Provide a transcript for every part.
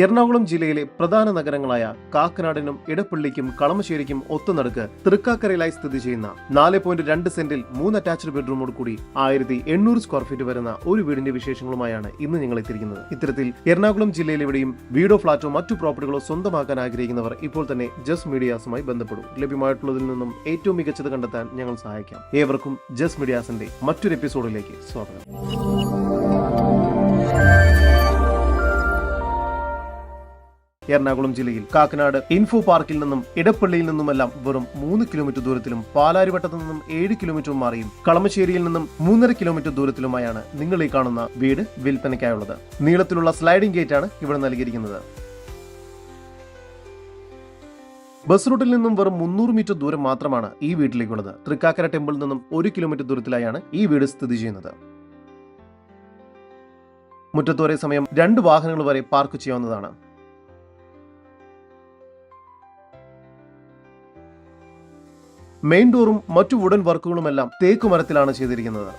എറണാകുളം ജില്ലയിലെ പ്രധാന നഗരങ്ങളായ കാക്കനാടിനും ഇടപ്പള്ളിക്കും കളമശ്ശേരിക്കും ഒത്തുനടുക്ക് തൃക്കാക്കരയിലായി സ്ഥിതി ചെയ്യുന്ന നാല് പോയിന്റ് രണ്ട് സെന്റിൽ മൂന്ന് അറ്റാച്ച്ഡ് ബെഡ്റൂമോട് കൂടി ആയിരത്തി എണ്ണൂറ് സ്ക്വയർ ഫീറ്റ് വരുന്ന ഒരു വീടിന്റെ വിശേഷങ്ങളുമായാണ് ഇന്ന് ഞങ്ങൾ എത്തിയിരിക്കുന്നത്. ഇത്തരത്തിൽ എറണാകുളം ജില്ലയിൽ എവിടെയും വീടോ ഫ്ളാറ്റോ മറ്റു പ്രോപ്പർട്ടികളോ സ്വന്തമാക്കാൻ ആഗ്രഹിക്കുന്നവർ ഇപ്പോൾ തന്നെ ജസ് മീഡിയാസുമായി ബന്ധപ്പെടും. ലഭ്യമായിട്ടുള്ളതിൽ നിന്നും ഏറ്റവും മികച്ചത് കണ്ടെത്താൻ ഞങ്ങൾ സഹായിക്കാം. ഏവർക്കും ജസ് മീഡിയാസിന്റെ മറ്റൊരു എപ്പിസോഡിലേക്ക് സ്വാഗതം. എറണാകുളം ജില്ലയിൽ കാക്കനാട് ഇൻഫോ പാർക്കിൽ നിന്നും ഇടപ്പള്ളിയിൽ നിന്നുമെല്ലാം വെറും മൂന്ന് കിലോമീറ്റർ ദൂരത്തിലും പാലാരിവട്ടത്തു നിന്നും ഏഴ് കിലോമീറ്റർ മാറിയും കളമശ്ശേരിയിൽ നിന്നും മൂന്നര കിലോമീറ്റർ ദൂരത്തിലുമായാണ് നിങ്ങൾ ഈ കാണുന്ന വീട് വിൽപ്പനയ്ക്കായുള്ളത്. നീളത്തിലുള്ള സ്ലൈഡിംഗ് ഗേറ്റ് ആണ് ഇവിടെ നൽകിയിരിക്കുന്നത്. ബസ് റൂട്ടിൽ നിന്നും വെറും മുന്നൂറ് മീറ്റർ ദൂരം മാത്രമാണ് ഈ വീട്ടിലേക്കുള്ളത്. തൃക്കാക്കര ടെമ്പിളിൽ നിന്നും ഒരു കിലോമീറ്റർ ദൂരത്തിലായാണ് ഈ വീട് സ്ഥിതി ചെയ്യുന്നത്. മുറ്റത്ത് ഒരേ സമയം രണ്ട് വാഹനങ്ങൾ വരെ പാർക്ക് ചെയ്യാവുന്നതാണ്. മെയിൻ ഡോറും മറ്റു വുഡൻ വർക്കുകളുമെല്ലാം തേക്ക് മരത്തിലാണ് ചെയ്തിരിക്കുന്നത്.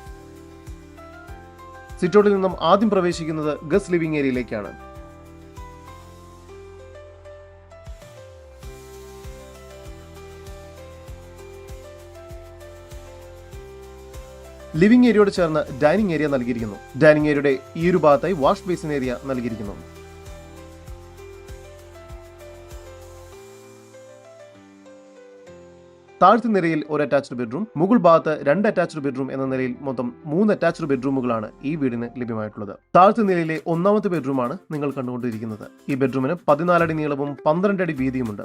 സിറ്റോട്ടിൽ നിന്നും ആദ്യം പ്രവേശിക്കുന്നത് ഗസ് ലിവിംഗ് ഏരിയയിലേക്കാണ്. ലിവിംഗ് ഏരിയയോട് ചേർന്ന് ഡൈനിങ് ഏരിയ നൽകിയിരിക്കുന്നു. ഡൈനിങ് ഏരിയയുടെ ഈ ഒരു ഭാഗത്തായി വാഷ് ബേസിൻ ഏരിയ നൽകിയിരിക്കുന്നു. താഴ്ത്ത നിരയിൽ ഒരു അറ്റാച്ച്ഡ് ബെഡ്റൂം മുകൾ ഭാഗത്ത് രണ്ട് അറ്റാച്ച്ഡ് ബെഡ്റൂം എന്ന നിലയിൽ മൊത്തം മൂന്ന് അറ്റാച്ച്ഡ് ബെഡ്റൂമുകളാണ് ഈ വീടിന് ലഭ്യമായിട്ടുള്ളത്. താഴ്ത്തു നിലയിലെ ഒന്നാമത്തെ ബെഡ്റൂമാണ് നിങ്ങൾ കണ്ടുകൊണ്ടിരിക്കുന്നത്. ഈ ബെഡ്റൂമിന് പതിനാലടി നീളവും പന്ത്രണ്ട് അടി വീതിയുമുണ്ട്.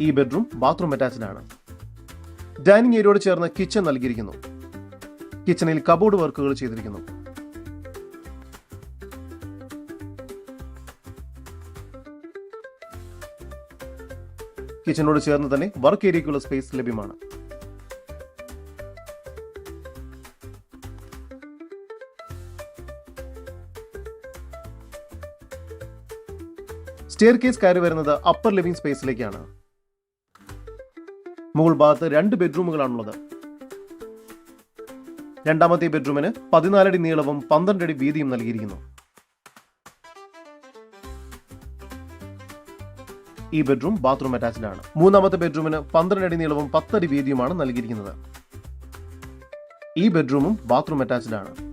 ഈ ബെഡ്റൂം ബാത്റൂം അറ്റാച്ച്ഡ് ആണ്. ഡൈനിങ് ഏരിയയോട് ചേർന്ന് കിച്ചൺ നൽകിയിരിക്കുന്നു. കിച്ചണിൽ കബോർഡ് വർക്കുകൾ ചെയ്തിരിക്കുന്നു. കിച്ചണോട് ചേർന്ന് തന്നെ വർക്ക് ഏരിയയ്ക്കുള്ള സ്പേസ് ലഭ്യമാണ്. സ്റ്റെയർ കേസ് കയറി വരുന്നത് അപ്പർ ലിവിംഗ് സ്പേസിലേക്കാണ് മുകൾ ഭാഗത്ത് രണ്ട് ബെഡ്റൂമുകളാണുള്ളത് രണ്ടാമത്തെ ബെഡ്റൂമിന് പതിനാലടി നീളവും പന്ത്രണ്ടടി വീതിയും നൽകിയിരിക്കുന്നു. ഈ ബെഡ്റൂം ബാത്റൂം അറ്റാച്ച്ഡ് ആണ് മൂന്നാമത്തെ ബെഡ്റൂമിന് പന്ത്രണ്ട് അടി നീളവും പത്തടി വീതിയുമാണ് നൽകിയിരിക്കുന്നത്. ഈ ബെഡ്റൂമും ബാത്റൂം അറ്റാച്ച്ഡ് ആണ്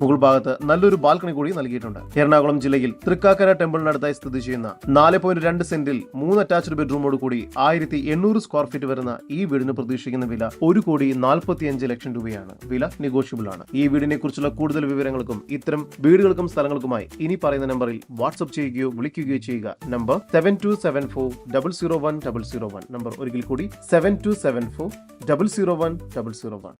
മുകൾ ഭാഗത്ത് നല്ലൊരു ബാൽക്കണി കൂടി നൽകിയിട്ടുണ്ട്. എറണാകുളം ജില്ലയിൽ തൃക്കാക്കര ടെമ്പിളിനടുത്തായി സ്ഥിതി ചെയ്യുന്ന നാല് പോയിന്റ് രണ്ട് സെന്റിൽ മൂന്ന് അറ്റാച്ച്ഡ് ബെഡ്റൂമോട് കൂടി ആയിരത്തി എണ്ണൂറ് സ്ക്വയർ ഫീറ്റ് വരുന്ന ഈ വീടിന് പ്രതീക്ഷിക്കുന്ന വില ഒരു കോടി നാൽപ്പത്തി അഞ്ച് ലക്ഷം രൂപയാണ്. വില നെഗോഷ്യബിൾ ആണ്. ഈ വീടിനെ കുറിച്ചുള്ള കൂടുതൽ വിവരങ്ങൾക്കും ഇത്തരം വീടുകൾക്കും സ്ഥലങ്ങൾക്കുമായി ഇനി പറയുന്ന നമ്പറിൽ വാട്സ്ആപ്പ് ചെയ്യുകയോ വിളിക്കുകയോ ചെയ്യുക. Number seven two seven four double zero one double zero one number ഒരിക്കൽ കൂടി seven two seven four double zero one double zero one